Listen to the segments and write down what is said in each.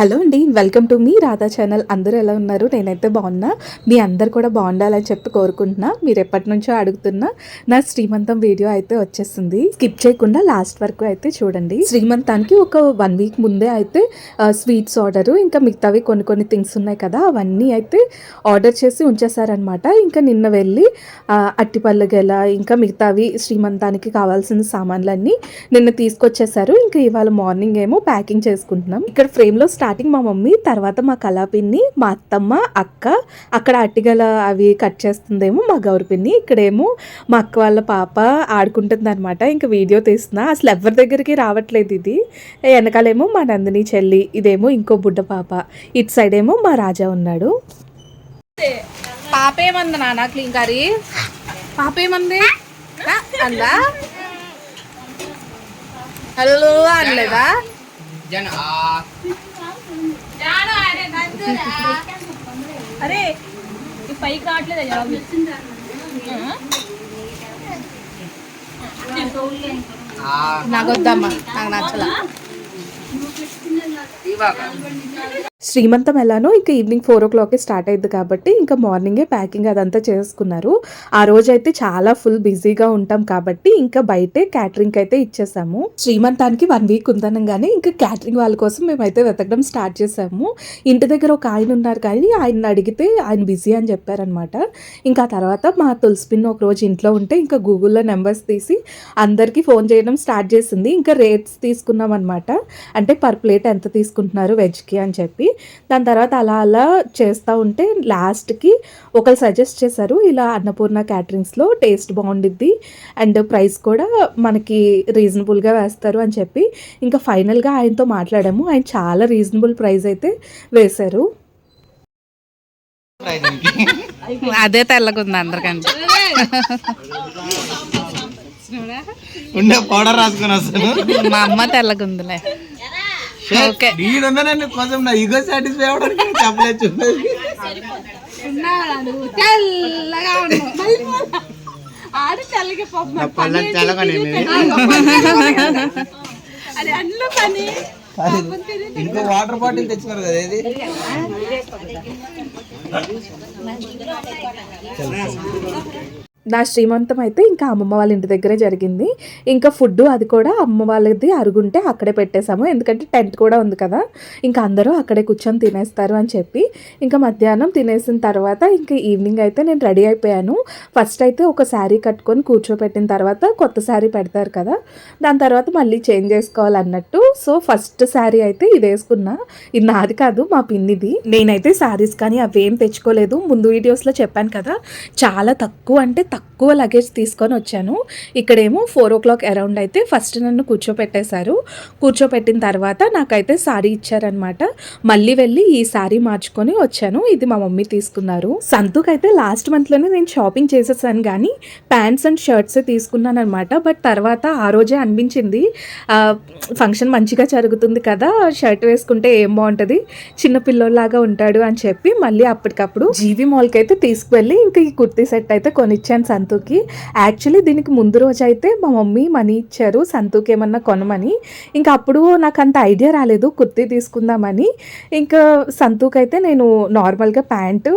Hello అండి welcome to మీ Radha channel. అందరూ ఎలా ఉన్నారు? నేనైతే బాగున్నా. మీ అందరు కూడా బాగుండాలని చెప్పి కోరుకుంటున్నా. మీరు ఎప్పటి నుంచో అడుగుతున్నా నా శ్రీమంతం వీడియో అయితే వచ్చేసింది. స్కిప్ చేయకుండా లాస్ట్ వరకు అయితే చూడండి. శ్రీమంతానికి ఒక వన్ వీక్ ముందే అయితే స్వీట్స్ ఆర్డర్ ఇంకా మిగతావి కొన్ని కొన్ని థింగ్స్ ఉన్నాయి కదా అవన్నీ అయితే ఆర్డర్ చేసి ఉంచేసారనమాట ఇంకా నిన్న వెళ్ళి ఆ, అట్టిపళ్ళు గెల ఇంకా మిగతావి శ్రీమంతానికి కావాల్సిన సామాన్లన్నీ నిన్న తీసుకొచ్చేసారు ఇంకా ఇవాళ మార్నింగ్ ఏమో ప్యాకింగ్ చేసుకుంటున్నాం. ఇక్కడ ఫ్రేమ్లో స్టార్ స్టార్టింగ్ మా మమ్మీ తర్వాత మా కళాపిన్ని మా అత్తమ్మ అక్క అక్కడ అట్టిగల అవి కట్ చేస్తుందేమో మా గౌరి పిన్ని ఇక్కడేమో మా అక్క వాళ్ళ పాప ఆడుకుంటుంది అనమాట ఇంకా వీడియో తీస్తున్నా. అసలు ఎవరి దగ్గరికి రావట్లేదు ఇది. వెనకాలేమో మా నందిని చెల్లి ఇదేమో ఇంకో బుడ్డ పాప. ఇటు సైడ్ ఏమో మా రాజా ఉన్నాడు. పాప ఏమంది నాన్న క్లీన్ కర్రీ పాప ఏమంది? అందా? హలో అనలేదా? అరే ఈ పైకి రావట్లేదు జవాబు నాకు వద్దమ్మా నాకు నచ్చలా. శ్రీమంతం ఎలానో ఇంకా ఈవినింగ్ ఫోర్ ఓ క్లాక్కి స్టార్ట్ అయింది కాబట్టి ఇంకా మార్నింగే ప్యాకింగ్ అదంతా చేసుకున్నారు. ఆ రోజైతే చాలా ఫుల్ బిజీగా ఉంటాం కాబట్టి ఇంకా బయటే క్యాటరింగ్ అయితే ఇచ్చేసాము. శ్రీమంతానికి వన్ వీక్ ఉందనగానే ఇంకా క్యాటరింగ్ వాళ్ళ కోసం మేమైతే వెతకడం స్టార్ట్ చేసాము. ఇంటి దగ్గర ఒక ఆయన ఉన్నారు కానీ ఆయన అడిగితే ఆయన బిజీ అని చెప్పారనమాట. ఇంకా తర్వాత మా తులసిపిన్ ఒక రోజు ఇంట్లో ఉంటే ఇంకా గూగుల్లో నెంబర్స్ తీసి అందరికీ ఫోన్ చేయడం స్టార్ట్ చేసింది. ఇంకా రేట్స్ తీసుకున్నాం అనమాట అంటే పర్ ప్లేట్ ఎంత తీసుకుంటున్నారు వెజ్కి అని చెప్పి. దాని తర్వాత అలా అలా చేస్తూ ఉంటే లాస్ట్కి ఒకరు సజెస్ట్ చేశారు ఇలా అన్నపూర్ణ క్యాటరింగ్స్లో టేస్ట్ బాగుండిద్ది అండ్ ప్రైస్ కూడా మనకి రీజనబుల్గా వేస్తారు అని చెప్పి ఇంకా ఫైనల్గా ఆయనతో మాట్లాడాము. ఆయన చాలా రీజనబుల్ ప్రైస్ అయితే వేశారు. అదే తెల్లగుంది అందరికంటే. ఉండే పౌడర్ రాసుకొని వస్తాను. మా అమ్మ తెల్లగుందిలే. ఓకే. నేనున్నానండి కొంచెం నా ఈగో సాటిస్ఫై అవ్వడానికి చెప్పలేదు తెల్లగా ఆడి పళ్ళని అది పని. ఇంకో వాటర్ బాటిల్ తెచ్చుకోరు కదా ఇది నా శ్రీమంతం అయితే ఇంకా అమ్మమ్మ వాళ్ళ ఇంటి దగ్గరే జరిగింది. ఇంకా ఫుడ్ అది కూడా అమ్మ వాళ్ళది అరుగుంటే అక్కడే పెట్టేశాము. ఎందుకంటే టెంట్ కూడా ఉంది కదా. ఇంకా అందరూ అక్కడే కూర్చొని తినేస్తారు అని చెప్పి ఇంకా మధ్యాహ్నం తినేసిన తర్వాత ఇంకా ఈవినింగ్ అయితే నేను రెడీ అయిపోయాను. ఫస్ట్ అయితే ఒక శారీ కట్టుకొని కూర్చోపెట్టిన తర్వాత కొత్త శారీ పెడతారు కదా. దాని తర్వాత మళ్ళీ చేంజ్ చేసుకోవాలన్నట్టు. సో ఫస్ట్ శారీ అయితే ఇది వేసుకున్నా ఇది నాది కాదు మా పిన్నిది. నేనైతే శారీస్ కానీ అవేం తెచ్చుకోలేదు. ముందు వీడియోస్లో చెప్పాను కదా. చాలా తక్కువ అంటే తక్కువ లగేజ్ తీసుకొని వచ్చాను. ఇక్కడేమో ఫోర్ ఓ క్లాక్ అరౌండ్ అయితే ఫస్ట్ నన్ను కూర్చోపెట్టేశారు. కూర్చోపెట్టిన తర్వాత నాకైతే శారీ ఇచ్చారనమాట మళ్ళీ వెళ్ళి ఈ శారీ మార్చుకొని వచ్చాను. ఇది మా మమ్మీ తీసుకున్నారు. సంతూక్ అయితే లాస్ట్ మంత్లోనే నేను షాపింగ్ చేసేసాను కానీ ప్యాంట్స్ అండ్ షర్ట్స్ తీసుకున్నాను అనమాట బట్ తర్వాత ఆ రోజే అనిపించింది ఫంక్షన్ మంచిగా జరుగుతుంది కదా షర్ట్ వేసుకుంటే ఏం బాగుంటుంది? చిన్నపిల్లోలాగా ఉంటాడు అని చెప్పి మళ్ళీ అప్పటికప్పుడు జీవి మాల్కి అయితే తీసుకువెళ్ళి ఇంకా ఈ కుర్తీ సెట్ అయితే కొనిచ్చాను. సంతూకి. యాక్చువల్లీ దీనికి ముందు రోజు అయితే మా మమ్మీ మనీ ఇచ్చారు. సంతూకి ఏమన్నా కొనమని. ఇంకా అప్పుడు నాకు అంత ఐడియా రాలేదు. కుర్తీ తీసుకుందామని. ఇంకా సంతూక్ అయితే నేను నార్మల్గా ప్యాంటు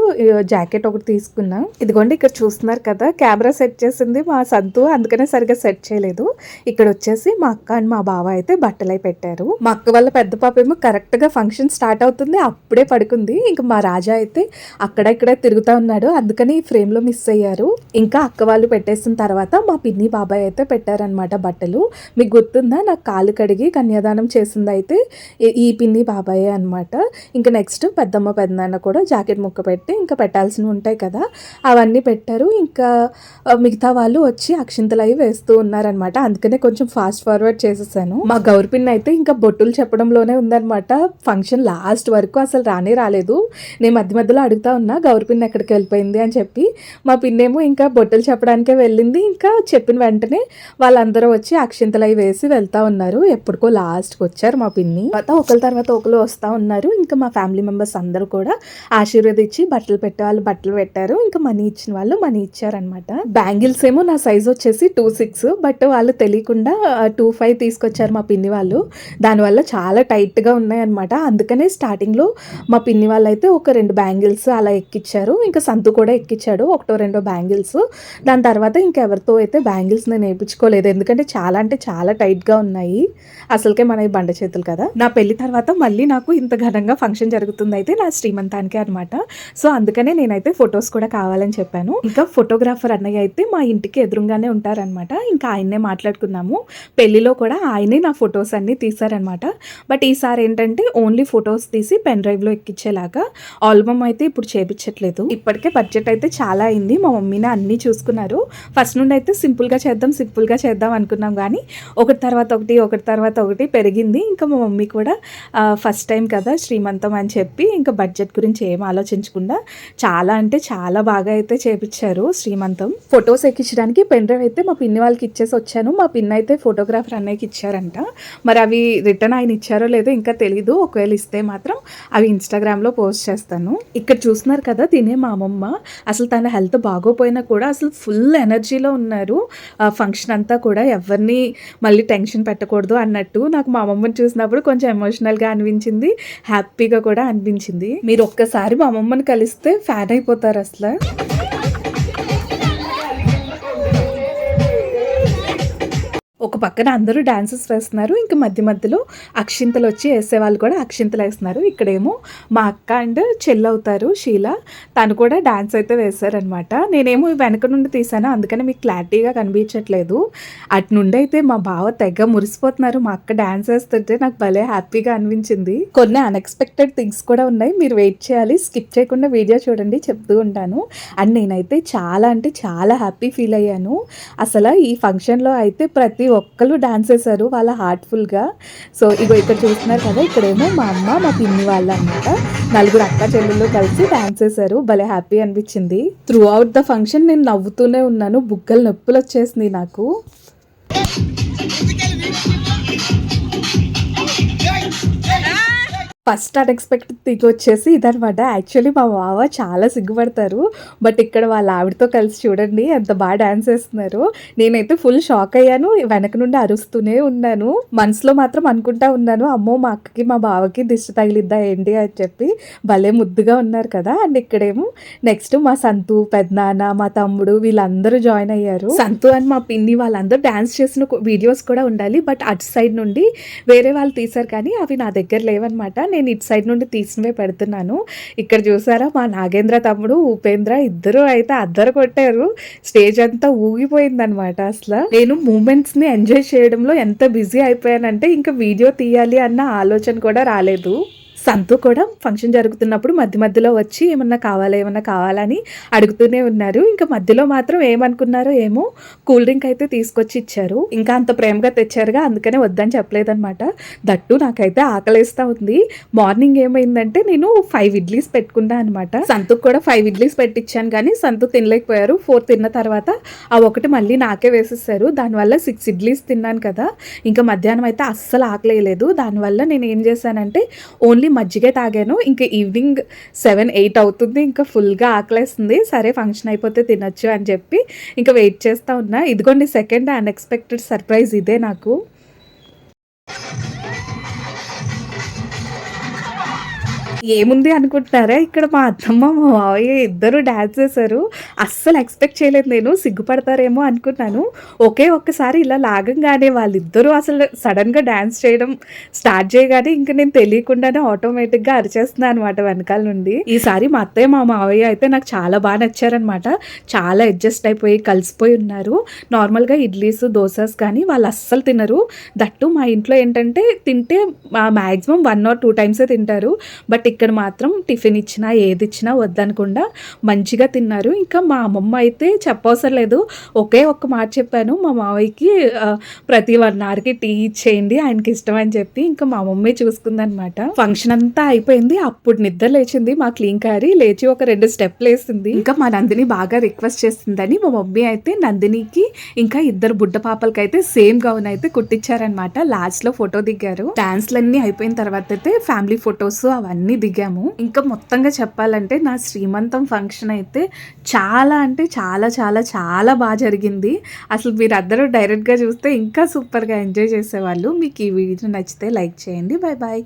జాకెట్ ఒకటి తీసుకున్నా. ఇదిగోండి ఇక్కడ చూస్తున్నారు కదా కెమెరా సెట్ చేసింది మా సంతు. అందుకనే సరిగ్గా సెట్ చేయలేదు. ఇక్కడ వచ్చేసి మా అక్క అండ్ మా బావ అయితే బట్టలై పెట్టారు. మా అక్క వాళ్ళ పెద్ద పాప ఏమో కరెక్ట్గా ఫంక్షన్ స్టార్ట్ అవుతుంది. అప్పుడే పడుకుంది. ఇంకా మా రాజా అయితే అక్కడ ఇక్కడ తిరుగుతూ ఉన్నాడు. అందుకని ఈ ఫ్రేమ్లో మిస్ అయ్యారు. ఇంకా ఇంకా అక్క వాళ్ళు పెట్టేసిన తర్వాత మా పిన్ని బాబాయ్ అయితే పెట్టారనమాట బట్టలు. మీకు గుర్తుందా? నాకు కాలు కడిగి కన్యాదానం చేసింది అయితే ఈ- పిన్ని బాబాయ్ అనమాట ఇంకా నెక్స్ట్ పెద్దమ్మ పెద్దనాన్న కూడా జాకెట్ ముక్క పెట్టి ఇంకా పెట్టాల్సినవి ఉంటాయి కదా అవన్నీ పెట్టారు. ఇంకా మిగతా వాళ్ళు వచ్చి అక్షింతలు అవి వేస్తూ ఉన్నారనమాట అందుకనే కొంచెం ఫాస్ట్ ఫార్వర్డ్ చేసేసాను. మా గౌరపిన్ అయితే ఇంకా బొట్టులు చెప్పడంలోనే ఉందన్నమాట. ఫంక్షన్ లాస్ట్ వరకు అసలు రానే రాలేదు. నేను మధ్య మధ్యలో అడుగుతా ఉన్నా గౌరపిన్ ఎక్కడికి వెళ్ళిపోయింది? అని చెప్పి. మా పిన్నేమో ఇంకా ఫోటోలు చెప్పడానికే వెళ్ళింది. ఇంకా చెప్పిన వెంటనే వాళ్ళందరూ వచ్చి అక్షింతలు అవి వేసి వెళ్తా ఉన్నారు. ఎప్పటికో లాస్ట్కి వచ్చారు మా పిన్ని. తర్వాత ఒకరి తర్వాత ఒకరు వస్తూ ఉన్నారు. ఇంకా మా ఫ్యామిలీ మెంబర్స్ అందరూ కూడా ఆశీర్వదించి బట్టలు పెట్టే వాళ్ళు బట్టలు పెట్టారు. ఇంకా మనీ ఇచ్చిన వాళ్ళు మనీ ఇచ్చారనమాట బ్యాంగిల్స్ ఏమో నా సైజ్ వచ్చేసి టూ సిక్స్ బట్ వాళ్ళు తెలియకుండా టూ ఫైవ్ తీసుకొచ్చారు మా పిన్ని వాళ్ళు. దానివల్ల చాలా టైట్గా ఉన్నాయన్నమాట. అందుకనే స్టార్టింగ్లో మా పిన్ని వాళ్ళు అయితే ఒక రెండు బ్యాంగిల్స్ అలా ఎక్కిచ్చారు. ఇంకా సంతు కూడా ఎక్కిచ్చాడు. ఒకటో రెండో బ్యాంగిల్స్. దాని తర్వాత ఇంకెవరితో అయితే బ్యాంగిల్స్ నేను వేయించుకోలేదు. ఎందుకంటే చాలా అంటే చాలా టైట్గా ఉన్నాయి. అసలుకే మన బండ చేతులు కదా. నా పెళ్ళి తర్వాత మళ్ళీ నాకు ఇంత ఘనంగా ఫంక్షన్ జరుగుతుంది అయితే నా శ్రీమంతానికే అనమాట సో అందుకనే నేనైతే ఫొటోస్ కూడా కావాలని చెప్పాను. ఇంకా ఫోటోగ్రాఫర్ అన్నయ్య అయితే మా ఇంటికి ఎదురుగానే ఉంటారనమాట ఇంకా ఆయన్నే మాట్లాడుకున్నాము పెళ్ళిలో కూడా ఆయనే నా ఫొటోస్ అన్ని తీశారనమాట బట్ ఈసారి ఏంటంటే ఓన్లీ ఫొటోస్ తీసి పెన్ డ్రైవ్లో ఎక్కించేలాగా ఆల్బమ్ అయితే ఇప్పుడు చేపించట్లేదు. ఇప్పటికే బడ్జెట్ అయితే చాలా అయింది. మా మమ్మీని అన్ని చూసుకున్నారు. ఫస్ట్ నుండి అయితే సింపుల్గా చేద్దాం సింపుల్గా చేద్దాం అనుకున్నాం కానీ ఒకటి తర్వాత ఒకటి ఒకటి తర్వాత ఒకటి పెరిగింది. ఇంకా మా మమ్మీ కూడా ఫస్ట్ టైం కదా శ్రీమంతం అని చెప్పి ఇంకా బడ్జెట్ గురించి ఏం ఆలోచించకుండా చాలా అంటే చాలా బాగా అయితే చేపించారు శ్రీమంతం. ఫొటోస్ ఎక్కించడానికి పెన్ డ్రైవ్ అయితే మా పిన్ని వాళ్ళకి ఇచ్చేసి వచ్చాను. మా పిన్ అయితే ఫోటోగ్రాఫర్ అన్నయ్యకి ఇచ్చారంట. మరి అవి రిటర్న్ ఆయన ఇచ్చారో లేదో ఇంకా తెలీదు. ఒకవేళ ఇస్తే మాత్రం అవి ఇన్స్టాగ్రామ్లో పోస్ట్ చేస్తాను. ఇక్కడ చూస్తున్నారు కదా తినే మా అమ్మమ్మ. అసలు తన హెల్త్ బాగోపోయినా కూడా అసలు ఫుల్ ఎనర్జీలో ఉన్నారు. ఫంక్షన్ అంతా కూడా ఎవరిని మళ్ళీ టెన్షన్ పెట్టకూడదు అన్నట్టు నాకు మా అమ్మమ్మని చూసినప్పుడు కొంచెం ఎమోషనల్గా అనిపించింది. హ్యాపీగా కూడా అనిపించింది. మీరు ఒక్కసారి మా అమ్మమ్మని కలిస్తే ఫ్యాన్ అయిపోతారు అసలు. పక్కన అందరూ డాన్సెస్ వేస్తున్నారు. ఇంకా మధ్య మధ్యలో అక్షింతలు వచ్చి వేసేవాళ్ళు కూడా అక్షింతలు వేస్తున్నారు. ఇక్కడేమో మా అక్క అండ్ చెల్లి అవుతారు షీల. తను కూడా డాన్స్ అయితే వేశారనమాట నేనేమో వెనక నుండి తీసాను అందుకని మీకు క్లారిటీగా కనిపించట్లేదు. అటు నుండి అయితే మా బావ తెగ మురిసిపోతున్నారు. మా అక్క డాన్స్ వేస్తుంటే నాకు భలే హ్యాపీగా అనిపించింది. కొన్ని అన్ఎక్స్పెక్టెడ్ థింగ్స్ కూడా ఉన్నాయి. మీరు వెయిట్ చేయాలి. స్కిప్ చేయకుండా వీడియో చూడండి. చెప్తూ ఉంటాను. అండ్ నేనైతే చాలా అంటే చాలా హ్యాపీ ఫీల్ అయ్యాను. అసలు ఈ ఫంక్షన్లో అయితే ప్రతి ఒక్క ఒక్కళ్ళు డాన్స్ చేశారు వాళ్ళ హార్ట్ఫుల్గా సో ఇగో ఇక్కడ చూస్తున్నారు కదా ఇక్కడేమో మా అమ్మ మా పిన్ని వాళ్ళు అనమాట నలుగురు అక్క చెల్లెళ్ళు కలిసి డాన్స్ చేశారు. భలే హ్యాపీ అనిపించింది. త్రూ అవుట్ ద ఫంక్షన్ నేను నవ్వుతూనే ఉన్నాను. బుగ్గలు నొప్పులు వచ్చేసింది నాకు. ఫస్ట్ అన్ఎక్స్పెక్టెడ్ థింగ్ వచ్చేసి ఇదనమాట యాక్చువల్లీ మా బావ చాలా సిగ్గుపడతారు. బట్ ఇక్కడ వాళ్ళ ఆవిడతో కలిసి చూడండి ఎంత బాగా డాన్స్ చేస్తున్నారు. నేనైతే ఫుల్ షాక్ అయ్యాను. వెనక నుండి అరుస్తూనే ఉన్నాను. మనసులో మాత్రం అనుకుంటా ఉన్నాను అమ్మో మా అక్కకి మా బావకి దిష్టి తగిలిద్దా ఏంటి అని చెప్పి భలే ముద్దుగా ఉన్నారు కదా. అండ్ ఇక్కడేమో నెక్స్ట్ మా సంతు పెద్దనాన్న మా తమ్ముడు వీళ్ళందరూ జాయిన్ అయ్యారు. సంతు అండ్ మా పిన్ని వాళ్ళందరూ డాన్స్ చేసిన వీడియోస్ కూడా ఉండాలి. బట్ అటు సైడ్ నుండి వేరే వాళ్ళు తీశారు కానీ అవి నా దగ్గర లేవన్నమాట. నేను ఇటు సైడ్ నుండి తీసినవే పెడుతున్నాను. ఇక్కడ చూసారా మా నాగేంద్ర తమ్ముడు ఉపేంద్ర ఇద్దరు అయితే అద్దరు కొట్టారు. స్టేజ్ అంతా ఊగిపోయిందనమాట అసలు. నేను మూమెంట్స్ని ఎంజాయ్ చేయడంలో ఎంత బిజీ అయిపోయానంటే ఇంకా వీడియో తీయాలి అన్న ఆలోచన కూడా రాలేదు. సంతు కూడా ఫంక్షన్ జరుగుతున్నప్పుడు మధ్య మధ్యలో వచ్చి ఏమన్నా కావాలా ఏమన్నా కావాలని అడుగుతూనే ఉన్నారు. ఇంకా మధ్యలో మాత్రం ఏమనుకున్నారో ఏమో కూల్ డ్రింక్ అయితే తీసుకొచ్చి ఇచ్చారు. ఇంకా అంత ప్రేమగా తెచ్చారుగా అందుకనే వద్దని చెప్పలేదన్నమాట. దట్టు నాకైతే ఆకలేస్తా ఉంది. మార్నింగ్ ఏమైందంటే నేను ఫైవ్ ఇడ్లీస్ పెట్టుకున్నా అనమాట సంతుకు కూడా ఫైవ్ ఇడ్లీస్ పెట్టించాను కానీ సంతు తినలేకపోయారు. ఫోర్ తిన్న తర్వాత ఆ ఒకటి మళ్ళీ నాకే వేసేసారు. దానివల్ల సిక్స్ ఇడ్లీస్ తిన్నాను కదా. ఇంకా మధ్యాహ్నం అయితే అస్సలు ఆకలేయలేదు. దానివల్ల నేను ఏం చేశానంటే ఓన్లీ మజ్జిగే తాగాను. ఇంకా ఈవినింగ్ సెవెన్ ఎయిట్ అవుతుంది. ఇంకా ఫుల్గా ఆకలేస్తుంది. సరే ఫంక్షన్ అయిపోతే తినొచ్చు అని చెప్పి ఇంకా వెయిట్ చేస్తూ ఉన్నా. ఇదిగోండి సెకండ్ అన్ఎక్స్పెక్టెడ్ సర్ప్రైజ్ ఇదే నాకు. ఏముంది అనుకుంటున్నారా? ఇక్కడ మా అత్తమ్మ మా మావయ్య ఇద్దరు డాన్స్ చేశారు. అస్సలు ఎక్స్పెక్ట్ చేయలేదు నేను సిగ్గుపడతారేమో అనుకున్నాను. ఒకే ఒక్కసారి ఇలా లాగంగానే వాళ్ళిద్దరూ అసలు సడన్గా డాన్స్ చేయడం స్టార్ట్ చేయగానే ఇంకా నేను తెలియకుండానే ఆటోమేటిక్గా అరిచేస్తున్నాను అనమాట వెనకాల నుండి. ఈసారి మా అత్తయ్య మా మావయ్య అయితే నాకు చాలా బాగా నచ్చారనమాట చాలా అడ్జస్ట్ అయిపోయి కలిసిపోయి ఉన్నారు. నార్మల్గా ఇడ్లీస్ దోసాస్ కానీ వాళ్ళు అస్సలు తినరు. దట్టు మా ఇంట్లో ఏంటంటే తింటే మ్యాక్సిమం వన్ ఆర్ టూ టైమ్సే తింటారు. బట్ ఇక్కడ మాత్రం టిఫిన్ ఇచ్చినా ఏది ఇచ్చినా వద్దనకుండా మంచిగా తిన్నారు. ఇంకా మా అమ్మమ్మ అయితే చెప్పవసరం లేదు. ఒకే ఒక్క మాట చెప్పాను. మా మావయ్యకి ప్రతి వన్ అవర్కి టీ ఇచ్చేయండి ఆయనకి ఇష్టం అని చెప్పి ఇంకా మా మమ్మీ చూసుకుందనమాట. ఫంక్షన్ అంతా అయిపోయింది. అప్పుడు నిద్ర లేచింది. మా క్లీన్ కారి లేచి ఒక రెండు స్టెప్లు వేసింది. ఇంకా మా నందిని బాగా రిక్వెస్ట్ చేస్తుందని మా మమ్మీ అయితే నందినికి ఇంకా ఇద్దరు బుడ్డ పాపలకి అయితే సేమ్ గౌన్ అయితే కుట్టించారనమాట. లాస్ట్లో ఫోటో దిగారు. డాన్స్లన్నీ అయిపోయిన తర్వాత అయితే ఫ్యామిలీ ఫొటోస్ అవన్నీ దిగాము. ఇంకా మొత్తంగా చెప్పాలంటే నా శ్రీమంతం ఫంక్షన్ అయితే చాలా అంటే చాలా చాలా చాలా బాగా జరిగింది. అసలు మీరు డైరెక్ట్గా చూస్తే ఇంకా సూపర్గా ఎంజాయ్ చేసేవాళ్ళు. మీకు ఈ వీడియో నచ్చితే లైక్ చేయండి. Bye bye